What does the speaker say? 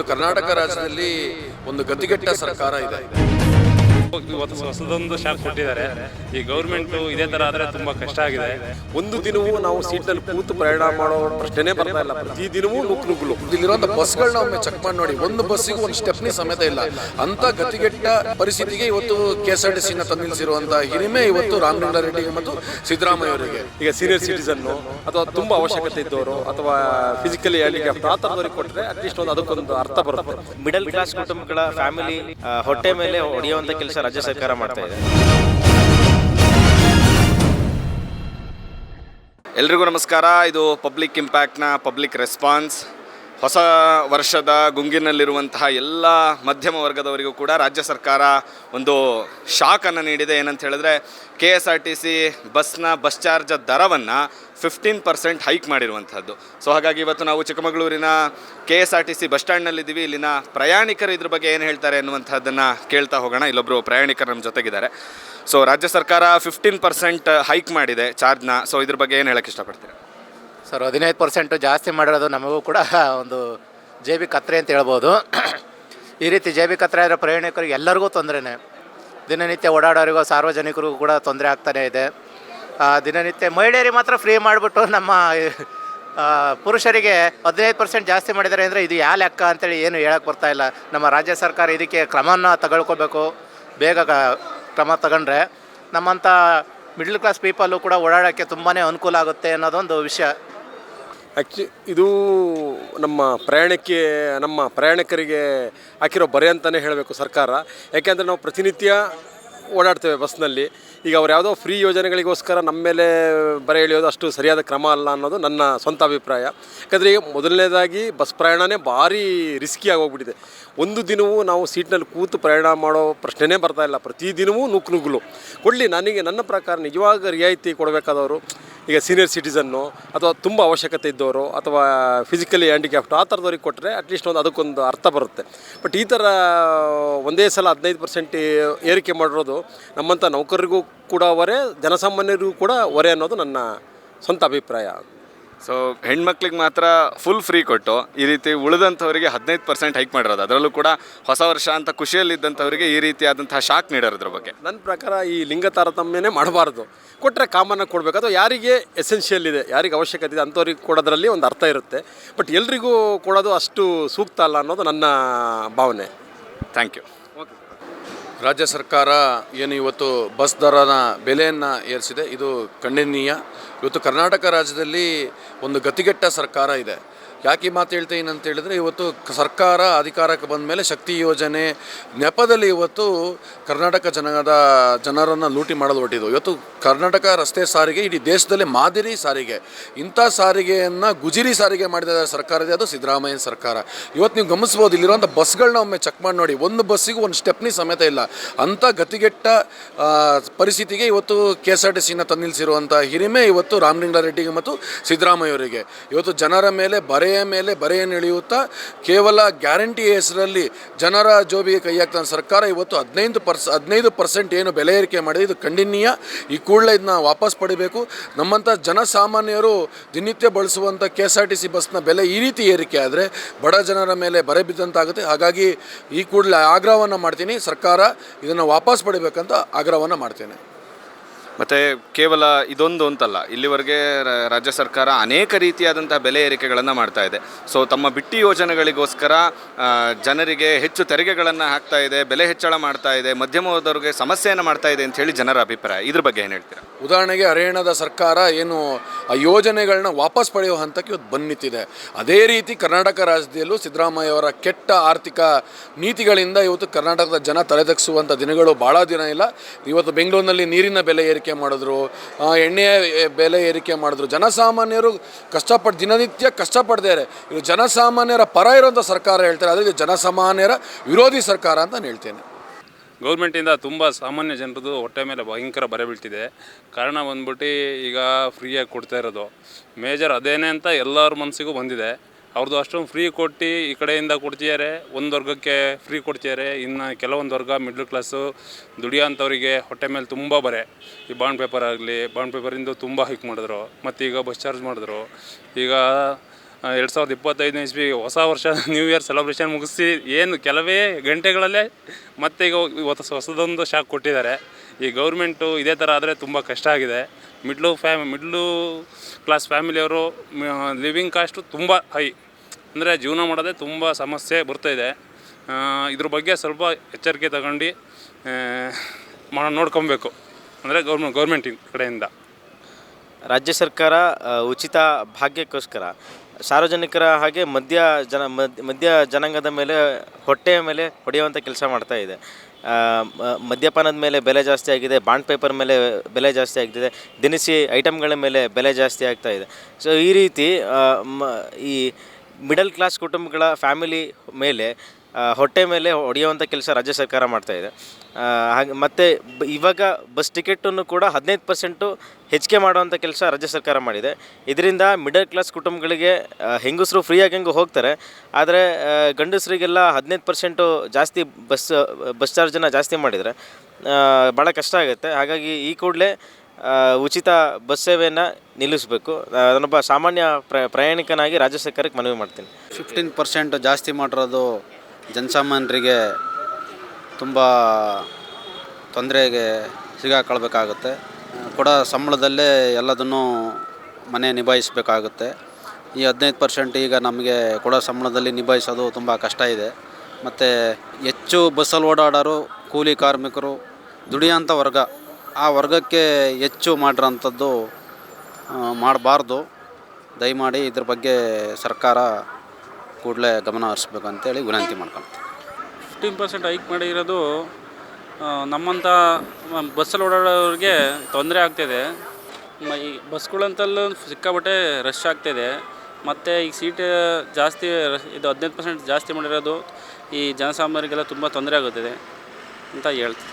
ಇವತ್ತು ಕರ್ನಾಟಕ ರಾಜ್ಯದಲ್ಲಿ ಒಂದು ಗತಿಗೆಟ್ಟ ಸರ್ಕಾರ ಇದೆ. ಇವತ್ತು ಹೊಸದೊಂದು ಶಾಕ್ ಕೊಟ್ಟಿದ್ದಾರೆ. ಈ ಗೌರ್ಮೆಂಟ್ ಇದೇ ತರ ಆದ್ರೆ ತುಂಬಾ ಕಷ್ಟ ಆಗಿದೆ. ಒಂದು ದಿನವೂ ನಾವು ಸೀಟ್ನಲ್ಲಿ ಕೂತು ಪ್ರಯಾಣ ಮಾಡೋ ಪ್ರಶ್ನೆನೇ ಬರ್ತಾ ಇಲ್ಲ. ಪ್ರತಿ ದಿನವೂ ನುಕ್ ನುಗ್ಲು ಇಲ್ಲಿರುವಂತ ಬಸ್ಗಳನ್ನ ಒಮ್ಮೆ ಚೆಕ್ ಮಾಡಿ ನೋಡಿ. ಒಂದು ಬಸ್ಸಿಗೂ ಒಂದು ಸ್ಟೆಪ್ನಿ ಸಮೇತ ಇಲ್ಲ. ಅಂತ ಗತಿಗೆಟ್ಟ ಪರಿಸ್ಥಿತಿಗೆ ಇವತ್ತು ಕೆ ಎಸ್ ಆರ್ ಟಿ ಸಿನ ತಂದಿಳಿಸಿರುವಂತ ಹಿರಿಮೆ ಇವತ್ತು ರಾಮಲಿಂಗ ರೆಡ್ಡಿಗೆ ಮತ್ತು ಸಿದ್ದರಾಮಯ್ಯ ಅವರಿಗೆ. ಈಗ ಸೀನಿಯರ್ ಸಿಟಿಸನ್ನು ಅಥವಾ ತುಂಬಾ ಅವಶ್ಯಕತೆ ಇದ್ದವರು ಅಥವಾ ಫಿಸಿಕಲಿ ಹ್ಯಾಂಡಿಕ್ಯಾಪ್ ಆ ಥರದವ್ರಿಗೆ ಕೊಟ್ಟರೆ ಅಟ್ಲೀಸ್ಟ್ ಒಂದು ಅದಕ್ಕೊಂದು ಅರ್ಥ ಬರುತ್ತೆ. ಮಿಡಲ್ ಕ್ಲಾಸ್ ಕುಟುಂಬಗಳ ಫ್ಯಾಮಿಲಿ ಹೊಟ್ಟೆ ಮೇಲೆ ಹೊಡೆಯುವಂತ ಕೆಲಸ ರಾಜ್ಯ ಸರ್ಕಾರ ಮಾಡ್ತಾ ಇದೆ. ಎಲ್ರಿಗೂ ನಮಸ್ಕಾರ. ಇದು ಪಬ್ಲಿಕ್ ಇಂಪ್ಯಾಕ್ಟ್ನ ಪಬ್ಲಿಕ್ ರೆಸ್ಪಾನ್ಸ್. ಹೊಸ ವರ್ಷದ ಗುಂಗಿನಲ್ಲಿರುವಂತಹ ಎಲ್ಲ ಮಧ್ಯಮ ವರ್ಗದವರಿಗೂ ಕೂಡ ರಾಜ್ಯ ಸರ್ಕಾರ ಒಂದು ಶಾಕನ್ನು ನೀಡಿದೆ. ಏನಂತ ಹೇಳಿದ್ರೆ K S R T C ಬಸ್ನ ಬಸ್ ಚಾರ್ಜ್ ದರವನ್ನು ಫಿಫ್ಟೀನ್ ಪರ್ಸೆಂಟ್ ಹೈಕ್ ಮಾಡಿರುವಂಥದ್ದು ಸೊ ಹಾಗಾಗಿ ಇವತ್ತು ನಾವು ಚಿಕ್ಕಮಗಳೂರಿನ K S R T C bus ಸ್ಟ್ಯಾಂಡ್ನಲ್ಲಿದ್ದೀವಿ. ಇಲ್ಲಿನ ಪ್ರಯಾಣಿಕರು ಇದ್ರ ಬಗ್ಗೆ ಏನು ಹೇಳ್ತಾರೆ ಅನ್ನುವಂಥದ್ದನ್ನು ಕೇಳ್ತಾ ಹೋಗೋಣ. ಇಲ್ಲೊಬ್ಬರು ಪ್ರಯಾಣಿಕರು ನಮ್ಮ ಜೊತೆಗಿದ್ದಾರೆ. ಸೊ ರಾಜ್ಯ ಸರ್ಕಾರ ಫಿಫ್ಟೀನ್ ಪರ್ಸೆಂಟ್ ಹೈಕ್ ಮಾಡಿದೆ ಚಾರ್ಜ್ನ. ಸೊ ಇದ್ರ ಬಗ್ಗೆ ಏನು ಹೇಳಕ್ಕೆ ಇಷ್ಟಪಡ್ತೀರಾ? ಸರ್, ಹದಿನೈದು ಪರ್ಸೆಂಟು ಜಾಸ್ತಿ ಮಾಡಿರೋದು ನಮಗೂ ಕೂಡ ಒಂದು ಜೆ ಬಿ ಕತ್ರೆ ಅಂತ ಹೇಳ್ಬೋದು. ಈ ರೀತಿ ಜೆ ಬಿ ಕತ್ರೆ ಆದರೆ ಪ್ರಯಾಣಿಕರಿಗೆ ಎಲ್ಲರಿಗೂ ತೊಂದರೆನೇ. ದಿನನಿತ್ಯ ಓಡಾಡೋರಿಗೂ, ಸಾರ್ವಜನಿಕರಿಗೂ ಕೂಡ ತೊಂದರೆ ಆಗ್ತಾನೇ ಇದೆ. ದಿನನಿತ್ಯ ಮಹಿಳೆಯರಿಗೆ ಮಾತ್ರ ಫ್ರೀ ಮಾಡಿಬಿಟ್ಟು ನಮ್ಮ ಪುರುಷರಿಗೆ ಹದಿನೈದು ಪರ್ಸೆಂಟ್ ಜಾಸ್ತಿ ಮಾಡಿದ್ದಾರೆ ಅಂದರೆ ಇದು ಯಾವ ಲೆಕ್ಕ ಅಂತೇಳಿ ಏನು ಹೇಳಕ್ಕೆ ಬರ್ತಾ ಇಲ್ಲ. ನಮ್ಮ ರಾಜ್ಯ ಸರ್ಕಾರ ಇದಕ್ಕೆ ಕ್ರಮವನ್ನು ತಗೊಳ್ಕೋಬೇಕು. ಬೇಗ ಕ್ರಮ ತಗೊಂಡ್ರೆ ನಮ್ಮಂಥ ಮಿಡ್ಲ್ ಕ್ಲಾಸ್ ಪೀಪಲ್ಲು ಕೂಡ ಓಡಾಡೋಕ್ಕೆ ತುಂಬಾ ಅನುಕೂಲ ಆಗುತ್ತೆ ಅನ್ನೋದೊಂದು ವಿಷಯ. ಆ್ಯಕ್ಚು ಇದು ನಮ್ಮ ಪ್ರಯಾಣಕ್ಕೆ, ನಮ್ಮ ಪ್ರಯಾಣಿಕರಿಗೆ ಹಾಕಿರೋ ಬರೆ ಅಂತಲೇ ಹೇಳಬೇಕು ಸರ್ಕಾರ. ಯಾಕೆಂದರೆ ನಾವು ಪ್ರತಿನಿತ್ಯ ಓಡಾಡ್ತೇವೆ ಬಸ್ನಲ್ಲಿ. ಈಗ ಅವ್ರು ಯಾವುದೋ ಫ್ರೀ ಯೋಜನೆಗಳಿಗೋಸ್ಕರ ನಮ್ಮ ಮೇಲೆ ಬರೆ ಎಳೆಯೋದು ಅಷ್ಟು ಸರಿಯಾದ ಕ್ರಮ ಅಲ್ಲ ಅನ್ನೋದು ನನ್ನ ಸ್ವಂತ ಅಭಿಪ್ರಾಯ. ಯಾಕಂದರೆ ಈಗ ಮೊದಲನೇದಾಗಿ ಬಸ್ ಪ್ರಯಾಣನೇ ಭಾರಿ ರಿಸ್ಕಿ ಆಗೋಗ್ಬಿಟ್ಟಿದೆ. ಒಂದು ದಿನವೂ ನಾವು ಸೀಟ್ನಲ್ಲಿ ಕೂತು ಪ್ರಯಾಣ ಮಾಡೋ ಪ್ರಶ್ನೆನೇ ಬರ್ತಾ ಇಲ್ಲ. ಪ್ರತಿದಿನವೂ ನುಗ್ಗು ನುಗ್ಗಲು. ಕೊಡಲಿ, ನನಗೆ ನನ್ನ ಪ್ರಕಾರ ನಿಜವಾಗ ರಿಯಾಯಿತಿ ಕೊಡಬೇಕಾದವರು ಈಗ ಸೀನಿಯರ್ ಸಿಟಿಸನ್ನು ಅಥವಾ ತುಂಬ ಅವಶ್ಯಕತೆ ಇದ್ದವರು, ಅಥವಾ ಫಿಸಿಕಲಿ ಹ್ಯಾಂಡಿಕ್ಯಾಪ್ಟ್ ಆ ಥರದವ್ರಿಗೆ ಕೊಟ್ಟರೆ ಅಟ್ಲೀಸ್ಟ್ ಒಂದು ಅದಕ್ಕೊಂದು ಅರ್ಥ ಬರುತ್ತೆ. ಬಟ್ ಈ ಥರ, ಒಂದೇ ಸಲ ಹದಿನೈದು ಪರ್ಸೆಂಟ್ ಏರಿಕೆ ಮಾಡಿರೋದು ನಮ್ಮಂಥ ನೌಕರರಿಗೂ ಕೂಡ ಹೊರೆ ಜನಸಾಮಾನ್ಯರಿಗೂ ಕೂಡ ಹೊರೆ ಅನ್ನೋದು ನನ್ನ ಸ್ವಂತ ಅಭಿಪ್ರಾಯ. ಸೊ ಹೆಣ್ಮಕ್ಳಿಗೆ ಮಾತ್ರ ಫುಲ್ ಫ್ರೀ ಕೊಟ್ಟು ಈ ರೀತಿ ಉಳಿದಂಥವರಿಗೆ ಹದಿನೈದು ಪರ್ಸೆಂಟ್ ಹೈಕ್ ಮಾಡಿರೋದು. ಅದರಲ್ಲೂ ಕೂಡ ಹೊಸ ವರ್ಷ ಅಂತ ಖುಷಿಯಲ್ಲಿದ್ದಂಥವರಿಗೆ ಈ ರೀತಿಯಾದಂತಹ ಶಾಕ್ ನೀಡೋದ್ರ ಬಗ್ಗೆ. ನನ್ನ ಪ್ರಕಾರ ಈ ಲಿಂಗ ತಾರತಮ್ಯನೇ ಮಾಡಬಾರ್ದು. ಕೊಟ್ಟರೆ ಕಾಮನ್ನಾಗಿ ಕೊಡಬೇಕು. ಅಥವಾ ಯಾರಿಗೆ ಎಸೆನ್ಷಿಯಲ್ ಇದೆ ಯಾರಿಗೆ ಅವಶ್ಯಕತೆ ಇದೆ ಅಂಥವ್ರಿಗೆ ಕೊಡೋದ್ರಲ್ಲಿ ಒಂದು ಅರ್ಥ ಇರುತ್ತೆ. ಬಟ್ ಎಲ್ರಿಗೂ ಕೊಡೋದು ಅಷ್ಟು ಸೂಕ್ತ ಅಲ್ಲ ಅನ್ನೋದು ನನ್ನ ಭಾವನೆ. ಥ್ಯಾಂಕ್ ಯು ರಾಜ್ಯ ಸರ್ಕಾರ ಏನು ಇವತ್ತು ಬಸ್ ದರನ ಬೆಲೆಯನ್ನು ಏರಿಸಿದೆ. ಇದು ಖಂಡನೀಯ. ಇವತ್ತು ಕರ್ನಾಟಕ ರಾಜ್ಯದಲ್ಲಿ ಒಂದು ಗತಿಗೆಟ್ಟ ಸರ್ಕಾರ ಇದೆ. ಯಾಕೆ ಈ ಮಾತು ಹೇಳ್ತೀನಿ ಅಂತ ಹೇಳಿದ್ರೆ, ಇವತ್ತು ಸರ್ಕಾರ ಅಧಿಕಾರಕ್ಕೆ ಬಂದ ಮೇಲೆ ಶಕ್ತಿ ಯೋಜನೆ ನೆಪದಲ್ಲಿ ಇವತ್ತು ಕರ್ನಾಟಕ ಜನದ ಜನರನ್ನು ಲೂಟಿ ಮಾಡಲು ಹೊಟ್ಟಿದ್ದು ಇವತ್ತು ಕರ್ನಾಟಕ ರಸ್ತೆ ಸಾರಿಗೆ, ಇಡೀ ದೇಶದಲ್ಲಿ ಮಾದರಿ ಸಾರಿಗೆ. ಇಂಥ ಸಾರಿಗೆಯನ್ನು ಗುಜಿರಿ ಸಾರಿಗೆ ಮಾಡಿದ ಸರ್ಕಾರ ಇದೆ ಅದು ಸಿದ್ದರಾಮಯ್ಯ ಸರ್ಕಾರ. ಇವತ್ತು ನೀವು ಗಮನಿಸ್ಬೋದು, ಇಲ್ಲಿರುವಂಥ ಬಸ್ಗಳನ್ನ ಒಮ್ಮೆ ಚೆಕ್ ಮಾಡಿ ನೋಡಿ. ಒಂದು ಬಸ್ಸಿಗೂ ಒಂದು ಸ್ಟೆಪ್ನಿ ಸಮೇತ ಇಲ್ಲ. ಅಂಥ ಗತಿಗೆಟ್ಟ ಪರಿಸ್ಥಿತಿಗೆ ಇವತ್ತು ಕೆ ಎಸ್ ಆರ್ ಟಿ ಸಿನ ತಂದಿಳಿಸಿರುವಂಥ ಹಿರಿಮೆ ಇವತ್ತು ರಾಮಲಿಂಗಾರೆಡ್ಡಿಗೆ ಮತ್ತು ಸಿದ್ದರಾಮಯ್ಯವರಿಗೆ ಇವತ್ತು ಜನರ ಮೇಲೆ ಬರೆಯ ಮೇಲೆ ಬರೆಯನ್ನು ಎಳೆಯುತ್ತಾ ಕೇವಲ ಗ್ಯಾರಂಟಿ ಹೆಸರಲ್ಲಿ ಜನರ ಜೋಬಿಗೆ ಕೈ ಹಾಕ್ತಾನೆ ಸರ್ಕಾರ ಇವತ್ತು ಹದಿನೈದು ಪರ್ಸ್, ಹದಿನೈದು ಪರ್ಸೆಂಟ್ ಏನು ಬೆಲೆ ಏರಿಕೆ ಮಾಡಿದೆ. ಇದು ಖಂಡನೀಯ. ಈ ಕೂಡಲೇ ಇದನ್ನ ವಾಪಸ್ ಪಡಿಬೇಕು. ನಮ್ಮಂಥ ಜನಸಾಮಾನ್ಯರು ದಿನನಿತ್ಯ ಬಳಸುವಂಥ K S R T C ಬಸ್ನ ಬೆಲೆ ಈ ರೀತಿ ಏರಿಕೆ ಆದರೆ ಬಡ ಜನರ ಮೇಲೆ ಬರೆ ಬಿದ್ದಂತಾಗುತ್ತೆ. ಹಾಗಾಗಿ ಈ ಕೂಡಲೇ ಆಗ್ರಹವನ್ನು ಮಾಡ್ತೀನಿ. ಸರ್ಕಾರ ಇದನ್ನು ವಾಪಸ್ ಪಡಿಬೇಕಂತ ಆಗ್ರಹವನ್ನು ಮಾಡ್ತೇನೆ. ಮತ್ತು ಕೇವಲ ಇದೊಂದು ಅಂತಲ್ಲ, ಇಲ್ಲಿವರೆಗೆ ರಾಜ್ಯ ಸರ್ಕಾರ ಅನೇಕ ರೀತಿಯಾದಂತಹ ಬೆಲೆ ಏರಿಕೆಗಳನ್ನು ಮಾಡ್ತಾ ಇದೆ. ಸೊ ತಮ್ಮ ಬಿಟ್ಟಿ ಯೋಜನೆಗಳಿಗೋಸ್ಕರ ಜನರಿಗೆ ಹೆಚ್ಚು ತೆರಿಗೆಗಳನ್ನು ಹಾಕ್ತಾ ಇದೆ, ಬೆಲೆ ಹೆಚ್ಚಳ ಮಾಡ್ತಾ ಇದೆ ಮಧ್ಯಮ ಸಮಸ್ಯೆಯನ್ನು ಮಾಡ್ತಾ ಇದೆ ಅಂತ ಹೇಳಿ ಜನರ ಅಭಿಪ್ರಾಯ. ಇದ್ರ ಬಗ್ಗೆ ಏನು ಹೇಳ್ತೀರಾ? ಉದಾಹರಣೆಗೆ ಹರಿಯಾಣದ ಸರ್ಕಾರ ಏನು ಆ ಯೋಜನೆಗಳನ್ನ ವಾಪಸ್ ಪಡೆಯುವ ಹಂತಕ್ಕೆ ಇವತ್ತು ಬಂದಿತ್ತಿದೆ ಅದೇ ರೀತಿ ಕರ್ನಾಟಕ ರಾಜ್ಯದಲ್ಲೂ ಸಿದ್ದರಾಮಯ್ಯ ಅವರ ಕೆಟ್ಟ ಆರ್ಥಿಕ ನೀತಿಗಳಿಂದ ಇವತ್ತು ಕರ್ನಾಟಕದ ಜನ ತಲೆದಗ್ಸುವಂಥ ದಿನಗಳು ಭಾಳ ದಿನ ಇಲ್ಲ. ಇವತ್ತು ಬೆಂಗಳೂರಿನಲ್ಲಿ ನೀರಿನ ಬೆಲೆ ಏರಿಕೆ ಮಾಡಿದ್ರು ಎಣ್ಣೆಯ ಬೆಲೆ ಏರಿಕೆ ಮಾಡಿದ್ರು. ಜನಸಾಮಾನ್ಯರು ಕಷ್ಟಪಟ್ಟು ದಿನನಿತ್ಯ ಕಷ್ಟಪಡ್ತಾರೆ ಇದು ಜನಸಾಮಾನ್ಯರ ಪರ ಇರುವಂಥ ಸರ್ಕಾರ ಹೇಳ್ತಾರೆ. ಅದೇ ಜನಸಾಮಾನ್ಯರ ವಿರೋಧಿ ಸರ್ಕಾರ ಅಂತ ನಾನು ಹೇಳ್ತೇನೆ. ಗೌರ್ಮೆಂಟಿಂದ ತುಂಬ ಸಾಮಾನ್ಯ ಜನರದು ಹೊಟ್ಟೆ ಮೇಲೆ ಭಯಂಕರ ಬರೆ ಬೀಳ್ತಿದೆ. ಕಾರಣ ಬಂದ್ಬಿಟ್ಟು ಈಗ ಫ್ರೀಯಾಗಿ ಕೊಡ್ತಾ ಇರೋದು. ಮೇಜರ್ ಅದೇನೇ ಅಂತ ಎಲ್ಲರ ಮನಸ್ಸಿಗೂ ಬಂದಿದೆ. ಅವ್ರದ್ದು ಅಷ್ಟೊಂದು ಫ್ರೀ ಕೊಟ್ಟು ಈ ಕಡೆಯಿಂದ ಕೊಡ್ತಿದ್ದಾರೆ. ಒಂದು ವರ್ಗಕ್ಕೆ ಫ್ರೀ ಕೊಡ್ತಿದ್ದಾರೆ. ಇನ್ನು ಕೆಲವೊಂದು ವರ್ಗ ಮಿಡ್ಲ್ ಕ್ಲಾಸು ದುಡಿಯೋಂಥವ್ರಿಗೆ ಹೊಟ್ಟೆ ಮೇಲೆ ತುಂಬ ಬರೆ. ಈ ಬಾಂಡ್ ಪೇಪರ್ ಆಗಲಿ ಬಾಂಡ್ ಪೇಪರಿಂದ ತುಂಬ ಹೈಕ್ ಮಾಡಿದ್ರು. ಮತ್ತು ಈಗ ಬಸ್ ಚಾರ್ಜ್ ಮಾಡಿದ್ರು. ಈಗ ಎರಡು ಸಾವಿರದ ಇಪ್ಪತ್ತೈದನೇ ಇಸ್ವಿ ಹೊಸ ವರ್ಷ ನ್ಯೂ ಇಯರ್ ಸೆಲೆಬ್ರೇಷನ್ ಮುಗಿಸಿ, ಏನು ಕೆಲವೇ ಗಂಟೆಗಳಲ್ಲೇ ಮತ್ತೆ ಈಗ ಇವತ್ತು ಹೊಸದೊಂದು ಶಾಕ್ ಕೊಟ್ಟಿದ್ದಾರೆ. ಈ ಗೌರ್ಮೆಂಟು ಇದೇ ಥರ ಆದರೆ ತುಂಬ ಕಷ್ಟ ಆಗಿದೆ. ಮಿಡ್ಲು ಫ್ಯಾಮ್ ಮಿಡ್ಲು ಕ್ಲಾಸ್ ಫ್ಯಾಮಿಲಿಯವರು ಲಿವಿಂಗ್ ಕಾಸ್ಟು ತುಂಬ ಹೈ ಅಂದರೆ ಜೀವನ ಮಾಡೋದೇ ತುಂಬ ಸಮಸ್ಯೆ ಬರ್ತಾಯಿದೆ ಇದ್ರ ಬಗ್ಗೆ ಸ್ವಲ್ಪ ಎಚ್ಚರಿಕೆ ತಗೊಂಡು ಮಾಡ ನೋಡ್ಕೊಬೇಕು. ಅಂದರೆ ಗೌರ್ಮೆಂಟ್ ಗೌರ್ಮೆಂಟಿನ ಕಡೆಯಿಂದ. ರಾಜ್ಯ ಸರ್ಕಾರ ಉಚಿತ ಭಾಗ್ಯಕ್ಕೋಸ್ಕರ ಸಾರ್ವಜನಿಕರ ಹಾಗೆ ಮಧ್ಯ ಜನ ಮಧ್ಯ ಜನಾಂಗದ ಮೇಲೆ, ಹೊಟ್ಟೆಯ ಮೇಲೆ ಹೊಡೆಯುವಂಥ ಕೆಲಸ ಮಾಡ್ತಾ ಇದೆ. ಮದ್ಯಪಾನದ ಮೇಲೆ ಬೆಲೆ ಜಾಸ್ತಿ ಆಗಿದೆ, ಬಾಂಡ್ ಪೇಪರ್ ಮೇಲೆ ಬೆಲೆ ಜಾಸ್ತಿ ಆಗ್ತಿದೆ, ದಿನಸಿ ಐಟಮ್ಗಳ ಮೇಲೆ ಬೆಲೆ ಜಾಸ್ತಿ ಆಗ್ತಾ ಇದೆ. ಸೊ ಈ ರೀತಿ ಈ ಮಿಡಲ್ ಕ್ಲಾಸ್ ಕುಟುಂಬಗಳ ಫ್ಯಾಮಿಲಿ ಮೇಲೆ ಹೊಟ್ಟೆ ಮೇಲೆ ಹೊಡೆಯುವಂಥ ಕೆಲಸ ರಾಜ್ಯ ಸರ್ಕಾರ ಮಾಡ್ತಾ ಇದೆ. ಹಾಗೆ ಮತ್ತು ಬ- ಇವಾಗ ಬಸ್ ಟಿಕೆಟನ್ನು ಕೂಡ ಹದಿನೈದು ಪರ್ಸೆಂಟು ಹೆಚ್ಚಿಗೆ ಮಾಡುವಂಥ ಕೆಲಸ ರಾಜ್ಯ ಸರ್ಕಾರ ಮಾಡಿದೆ. ಇದರಿಂದ ಮಿಡಲ್ ಕ್ಲಾಸ್ ಕುಟುಂಬಗಳಿಗೆ ಹೆಂಗಸ್ರು ಫ್ರೀಯಾಗಿ ಹೆಂಗೆ ಹೋಗ್ತಾರೆ. ಆದರೆ ಗಂಡಸರಿಗೆಲ್ಲ ಹದಿನೈದು ಪರ್ಸೆಂಟು ಜಾಸ್ತಿ ಬಸ್ ಬಸ್ ಚಾರ್ಜನ್ನು ಜಾಸ್ತಿ ಮಾಡಿದರೆ ಭಾಳ ಕಷ್ಟ ಆಗುತ್ತೆ. ಹಾಗಾಗಿ ಈ ಕೂಡಲೇ ಉಚಿತ ಬಸ್ ಸೇವೆಯನ್ನು ನಿಲ್ಲಿಸಬೇಕು. ಅದನ್ನೊಬ್ಬ ಸಾಮಾನ್ಯ ಪ್ರ, ಪ್ರಯಾಣಿಕನಾಗಿ ರಾಜ್ಯ ಸರ್ಕಾರಕ್ಕೆ ಮನವಿ ಮಾಡ್ತೀನಿ. ಫಿಫ್ಟೀನ್ ಪರ್ಸೆಂಟ್ ಜಾಸ್ತಿ ಮಾಡಿರೋದು ಜನಸಾಮಾನ್ಯರಿಗೆ ತುಂಬ ತೊಂದರೆಗೆ ಸಿಗಾಕೊಳ್ಬೇಕಾಗುತ್ತೆ. ಕೊಡೋ ಸಂಬಳದಲ್ಲೇ ಎಲ್ಲದನ್ನು ಮನೆ ನಿಭಾಯಿಸಬೇಕಾಗುತ್ತೆ. ಈ ಹದಿನೈದು ಪರ್ಸೆಂಟ್ ಈಗ ನಮಗೆ ಕೊಡೋ ಸಂಬಳದಲ್ಲಿ ನಿಭಾಯಿಸೋದು ತುಂಬ ಕಷ್ಟ ಇದೆ. ಮತ್ತು ಹೆಚ್ಚು ಬಸ್ಸಲ್ಲಿ ಓಡಾಡೋರು, ಕೂಲಿ ಕಾರ್ಮಿಕರು ದುಡಿಯೋಂಥ ವರ್ಗ, ಆ ವರ್ಗಕ್ಕೆ ಹೆಚ್ಚು ಮಾಡಿರೋಂಥದ್ದು ಮಾಡಬಾರ್ದು. ದಯಮಾಡಿ ಇದ್ರ ಬಗ್ಗೆ ಸರ್ಕಾರ ಕೂಡಲೇ ಗಮನ ಹರಿಸ್ಬೇಕು ಅಂತೇಳಿ ವಿನಂತಿ ಮಾಡ್ಕೊಳ್ತೀನಿ. ಫಿಫ್ಟೀನ್ ಪರ್ಸೆಂಟ್ ಹೈಕ್ ಮಾಡಿರೋದು ನಮ್ಮಂಥ ಬಸ್ಸಲ್ಲಿ ಓಡಾಡೋರಿಗೆ ತೊಂದರೆ ಆಗ್ತಿದೆ. ಈ ಬಸ್ಗಳಂತಲ್ಲೂ ಸಿಕ್ಕಾಪಟ್ಟೆ ರಶ್ ಆಗ್ತಿದೆ. ಮತ್ತು ಈಗ ಸೀಟ್ ಜಾಸ್ತಿ, ಇದು ಹದಿನೈದು ಪರ್ಸೆಂಟ್ ಜಾಸ್ತಿ ಮಾಡಿರೋದು ಈ ಜನಸಾಮಾನ್ಯರಿಗೆಲ್ಲ ತುಂಬ ತೊಂದರೆ ಆಗುತ್ತಿದೆ ಅಂತ ಹೇಳ್ತೀನಿ.